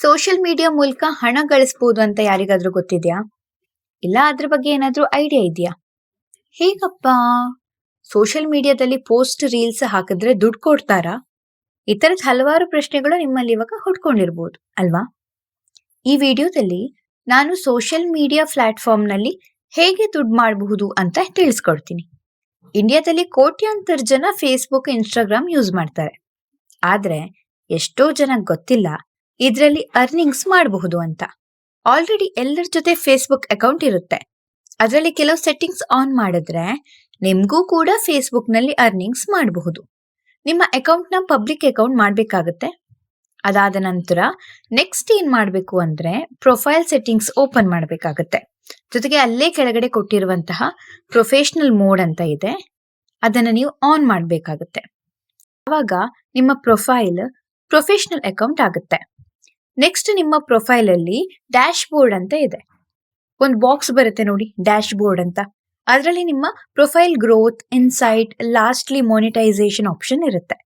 Social media ಮೂಲಕ ಹಣ ಗಳಿಸಬಹುದು ಅಂತ ಯಾರಿಗಾದ್ರೂ ಗೊತ್ತಿದ್ಯಾ? ಇಲ್ಲ ಅದ್ರ ಬಗ್ಗೆ ಏನಾದ್ರೂ ಐಡಿಯಾ ಇದೆಯಾ? ಹೇಗಪ್ಪ? ಸೋಷಿಯಲ್ ಮೀಡಿಯಾದಲ್ಲಿ ಪೋಸ್ಟ್, ರೀಲ್ಸ್ ಹಾಕಿದ್ರೆ ದುಡ್ಡು ಕೊಡ್ತಾರಾ? ಈ ಥರದ ಹಲವಾರು ಪ್ರಶ್ನೆಗಳು ನಿಮ್ಮಲ್ಲಿ ಇವಾಗ ಹುಡ್ಕೊಂಡಿರ್ಬೋದು, ಅಲ್ವಾ? ಈ ವಿಡಿಯೋದಲ್ಲಿ ನಾನು ಸೋಷಿಯಲ್ ಮೀಡಿಯಾ ಪ್ಲಾಟ್ಫಾರ್ಮ್ನಲ್ಲಿ ಹೇಗೆ ದುಡ್ಡು ಮಾಡಬಹುದು ಅಂತ ತಿಳಿಸ್ಕೊಡ್ತೀನಿ. ಇಂಡಿಯಾದಲ್ಲಿ ಕೋಟ್ಯಾಂತರ ಜನ ಫೇಸ್ಬುಕ್, ಇನ್ಸ್ಟಾಗ್ರಾಮ್ ಯೂಸ್ ಮಾಡ್ತಾರೆ. ಆದ್ರೆ ಎಷ್ಟೋ ಜನ ಗೊತ್ತಿಲ್ಲ ಇದರಲ್ಲಿ ಅರ್ನಿಂಗ್ಸ್ ಮಾಡಬಹುದು ಅಂತ. ಆಲ್ರೆಡಿ ಎಲ್ಲರ ಜೊತೆ ಫೇಸ್ಬುಕ್ ಅಕೌಂಟ್ ಇರುತ್ತೆ. ಅದರಲ್ಲಿ ಕೆಲವು ಸೆಟ್ಟಿಂಗ್ಸ್ ಆನ್ ಮಾಡಿದ್ರೆ ನಿಮಗೂ ಕೂಡ ಫೇಸ್ಬುಕ್ನಲ್ಲಿ ಅರ್ನಿಂಗ್ಸ್ ಮಾಡಬಹುದು. ನಿಮ್ಮ ಅಕೌಂಟ್ನ ಪಬ್ಲಿಕ್ ಅಕೌಂಟ್ ಮಾಡಬೇಕಾಗುತ್ತೆ. ಅದಾದ ನಂತರ ನೆಕ್ಸ್ಟ್ ಏನ್ ಮಾಡಬೇಕು ಅಂದ್ರೆ ಪ್ರೊಫೈಲ್ ಸೆಟ್ಟಿಂಗ್ಸ್ ಓಪನ್ ಮಾಡಬೇಕಾಗುತ್ತೆ. ಜೊತೆಗೆ ಅಲ್ಲೇ ಕೆಳಗಡೆ ಕೊಟ್ಟಿರುವಂತಹ ಪ್ರೊಫೆಷನಲ್ ಮೋಡ್ ಅಂತ ಇದೆ. ಅದನ್ನ ನೀವು ಆನ್ ಮಾಡಬೇಕಾಗುತ್ತೆ. ಆವಾಗ ನಿಮ್ಮ ಪ್ರೊಫೈಲ್ ಪ್ರೊಫೆಷನಲ್ ಅಕೌಂಟ್ ಆಗುತ್ತೆ. ನೆಕ್ಸ್ಟ್ ನಿಮ್ಮ ಪ್ರೊಫೈಲ್ ಅಲ್ಲಿ ಡ್ಯಾಶ್ ಬೋರ್ಡ್ ಅಂತ ಇದೆ. ಒಂದು ಬಾಕ್ಸ್ ಬರುತ್ತೆ ನೋಡಿ ಡ್ಯಾಶ್ ಬೋರ್ಡ್ ಅಂತ. ಅದರಲ್ಲಿ ನಿಮ್ಮ profile growth insight lastly monetisation option ಇರುತ್ತೆ.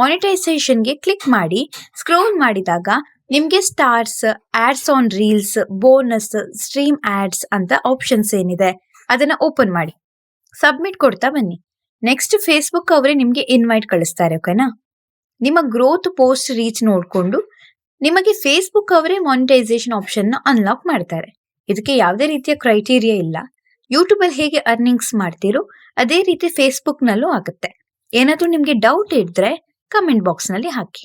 ಮಾನಿಟೈಸೇಷನ್ಗೆ ಕ್ಲಿಕ್ ಮಾಡಿ ಸ್ಕ್ರೋಲ್ ಮಾಡಿದಾಗ ನಿಮ್ಗೆ stars ads on reels bonus stream ads ಅಂತ ಆಪ್ಷನ್ಸ್ ಏನಿದೆ, ಅದನ್ನ ಓಪನ್ ಮಾಡಿ. ಸಬ್ಮಿಟ್ ಕೊಡ್ತಾ ಬನ್ನಿ. ನೆಕ್ಸ್ಟ್ ಫೇಸ್ಬುಕ್ ಅವರೇ ನಿಮ್ಗೆ ಇನ್ವೈಟ್ ಕಳಿಸ್ತಾರೆ ಓಕೆನಾ ನಿಮ್ಮ ಗ್ರೋತ್ ಪೋಸ್ಟ್ ರೀಚ್ ನೋಡಿಕೊಂಡು ನಿಮಗೆ ಫೇಸ್ಬುಕ್ ಅವರೇ ಮಾನಿಟೈಸೇಷನ್ ಆಪ್ಷನ್ನ ಅನ್ಲಾಕ್ ಮಾಡ್ತಾರೆ. ಇದಕ್ಕೆ ಯಾವುದೇ ರೀತಿಯ ಕ್ರೈಟೀರಿಯಾ ಇಲ್ಲ. ಯೂಟ್ಯೂಬ್ ಅಲ್ಲಿ ಹೇಗೆ ಅರ್ನಿಂಗ್ಸ್ ಮಾಡ್ತೀರೋ ಅದೇ ರೀತಿ ಫೇಸ್ಬುಕ್ ನಲ್ಲೂ ಆಗುತ್ತೆ. ಏನಾದ್ರೂ ನಿಮ್ಗೆ ಡೌಟ್ ಇದ್ರೆ ಕಮೆಂಟ್ ಬಾಕ್ಸ್ನಲ್ಲಿ ಹಾಕಿ.